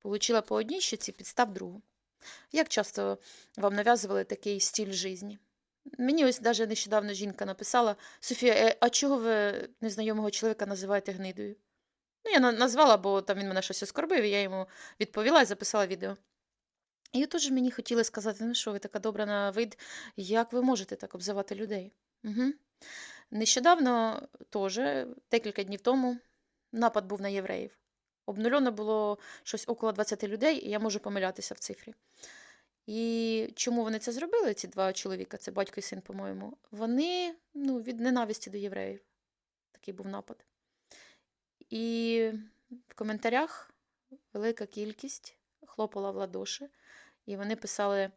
Получила по одній щоці, підстав другу. Як часто вам нав'язували такий стиль житті? Мені ось навіть нещодавно жінка написала: Софія, е, а чого ви незнайомого чоловіка називаєте гнидою? Ну, я назвала, бо там він мене щось оскорбив, і я йому відповіла і записала відео. І отож мені хотіли сказати, ну що ви така добра на вид, як ви можете так обзивати людей? Угу. Нещодавно теж, декілька днів тому, напад був на євреїв. Обнулено було щось около 20 людей, і я можу помилятися в цифрі. І чому вони це зробили, ці два чоловіка, це батько і син, по-моєму, вони ну, від ненависті до євреїв. Такий був напад. І в коментарях велика кількість хлопала в ладоші, і вони писали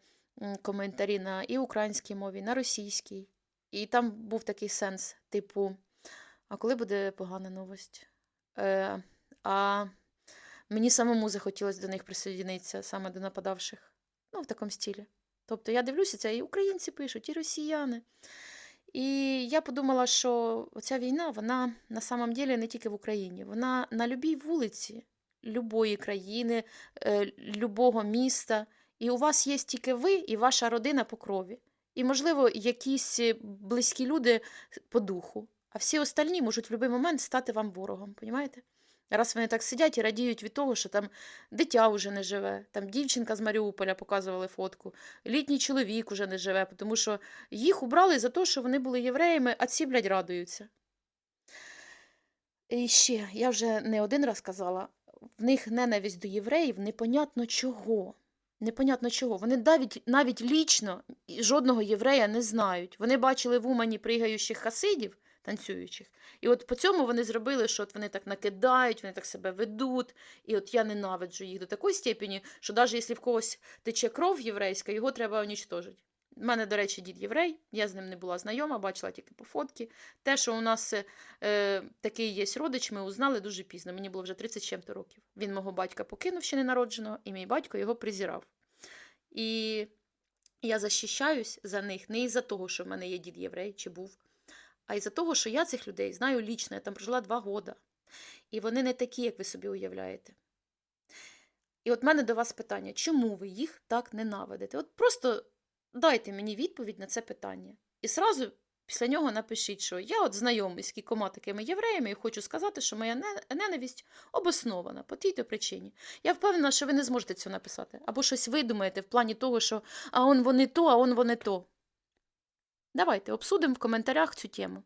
коментарі на і українській мові, на російській. І там був такий сенс, типу, а коли буде погана новость? Е, а мені самому захотілося до них присоединитися, саме до нападавших. Ну, в такому стилі. Тобто я дивлюся, це і українці пишуть, і росіяни. І я подумала, що ця війна, вона на самом деле не тільки в Україні, вона на любій вулиці любої країни, е, любого міста. І у вас є тільки ви і ваша родина по крові. І, можливо, якісь е, близькі люди по духу. А всі остальні можуть в будь-який момент стати вам ворогом, понімаєте? Раз вони так сидять і радіють від того, що там дитя вже не живе, там дівчинка з Маріуполя показували фотку, літній чоловік уже не живе, тому що їх убрали за те, що вони були євреями, а ці, блядь, радуються. І ще, я вже не один раз казала, в них ненависть до євреїв непонятно чого. Непонятно чого. Вони навіть, навіть лічно жодного єврея не знають. Вони бачили в Умані пригаючих хасидів, танцюючих. І от по цьому вони зробили, що от вони так накидають, вони так себе ведуть. І от я ненавиджу їх до такої степені, що навіть якщо в когось тече кров єврейська, його треба унічтожити. У мене, до речі, дід єврей, я з ним не була знайома, бачила тільки по фотки. Те, що у нас е, такий є родич, ми узнали дуже пізно. Мені було вже 30 з чим-то років. Він мого батька покинув ще ненародженого, і мій батько його презирав. І я захищаюсь за них не із-за того, що в мене є дід єврей чи був, а із-за того, що я цих людей знаю лічно, я там прожила два года. І вони не такі, як ви собі уявляєте. І от в мене до вас питання: чому ви їх так ненавидите? От просто дайте мені відповідь на це питання. І сразу після нього напишіть, що я от знайомий з кількома такими євреями і хочу сказати, що моя ненависть обоснована по тій-то причині. Я впевнена, що ви не зможете цього написати. Або щось видумаєте в плані того, що а он вони то, а он вони то. Давайте обсудимо в коментарях цю тему.